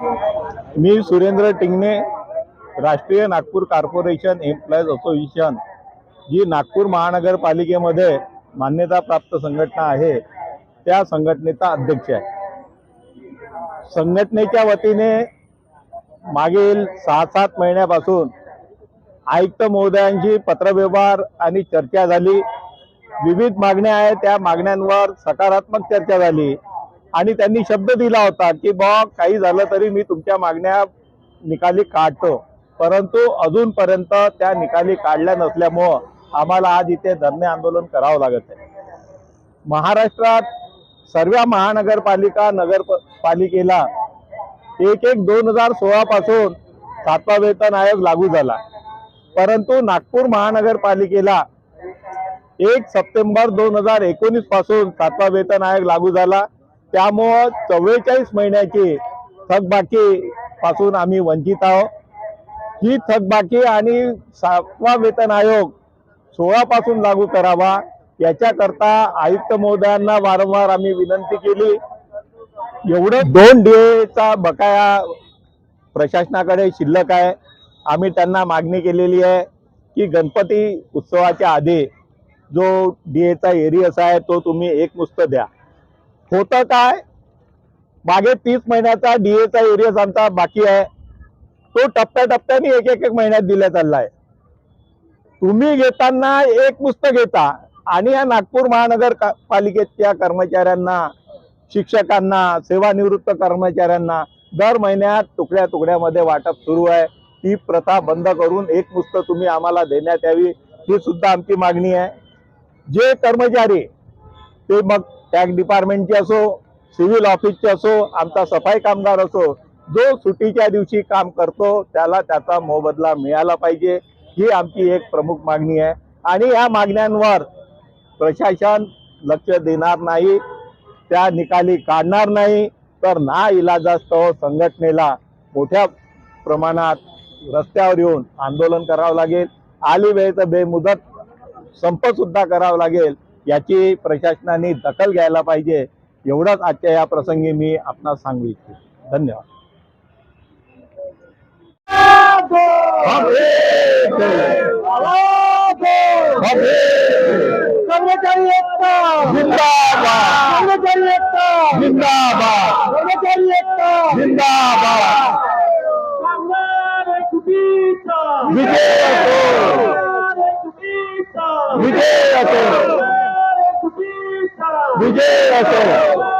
मी सुरेंद्र टिंगणे राष्ट्रीय Nagpur corporation employees association जी नागपूर महानगरपालिकेमध्ये मान्यताप्राप्त संघटना आहे त्या संघटनेचा अध्यक्ष आहे. संघटनेच्या वतीने मागील सहा सात महिन्यापासून आयुक्त महोदयांशी पत्रव्यवहार आणि चर्चा झाली. विविध मागण्या आहेत त्या मागण्यांवर सकारात्मक चर्चा झाली. आणि त्यांनी शब्द दिला होता की बा काही झालं तरी मी तुमच्या मागण्या निकाली काढतो. परंतु अजूनपर्यंत त्या निकाली काढल्या नसल्यामुळं आम्हाला आज इथे धरणे आंदोलन करावं लागत आहे. महाराष्ट्रात सर्व महानगरपालिका नगरपालिकेला एक एक दोन हजार सोळा पासून सातवा वेतन आयोग लागू झाला. परंतु नागपूर महानगरपालिकेला एक सप्टेंबर दोन हजार एकोणीसपासून सातवा वेतन आयोग लागू झाला. त्यामुळं चव्वेचाळीस महिन्याची थकबाकी पासून आम्ही वंचित आहोत. ही थकबाकी आणि सातवा वेतन आयोग सोळा पासून लागू करावा याच्याकरता आयुक्त महोदयांना वारंवार आम्ही विनंती केली. एवढं दोन डीएचा बकाया प्रशासनाकडे शिल्लक आहे. आम्ही त्यांना मागणी केलेली आहे की गणपती उत्सवाच्या आधी जो डीएचा एरियस आहे तो तुम्ही एक मुस्त द्या. होतं काय? मागे तीस महिन्याचा डीएचा एरियस आमचा बाकी आहे. तो टप्प्याटप्प्याने एक एक एक महिन्यात दिला चाललाय. तुम्ही घेताना एक पुस्तक घेता आणि या नागपूर महानगर पालिकेच्या कर्मचाऱ्यांना शिक्षकांना सेवानिवृत्त कर्मचाऱ्यांना दर महिन्यात तुकड्या तुकड्यामध्ये वाटप सुरू आहे. ती प्रथा बंद करून एक पुस्तक तुम्ही आम्हाला देण्यात यावी ही सुद्धा आमची मागणी आहे. जे कर्मचारी ते मग टॅक्स डिपार्टमेंटची असो सिव्हिल ऑफिसची असो आमचा सफाई कामगार असो जो सुट्टीच्या दिवशी काम करतो त्याला त्याचा मोबदला मिळाला पाहिजे. ही आमची एक प्रमुख मागणी आहे. आणि या मागण्यांवर प्रशासन लक्ष देणार नाही त्या निकाली काढणार नाही तर ना इलाजास्तव संघटनेला मोठ्या प्रमाणात रस्त्यावर येऊन आंदोलन करावं लागेल. आली वेळ तर बेमुदत संपसुद्धा करावं करावा लागेल. याची प्रशासनाने दखल घ्यायला पाहिजे. एवढंच आजच्या या प्रसंगी मी आपणास सांगू इच्छितो. धन्यवाद. एक हैं। हम एक कर्मचारी एकता जिंदाबाद. कर्मचारी एकता जिंदाबाद. कर्मचारी एकता जिंदाबाद. कामगार चुकीचा विजय विजय असो कामगार चुकीचा विजय असो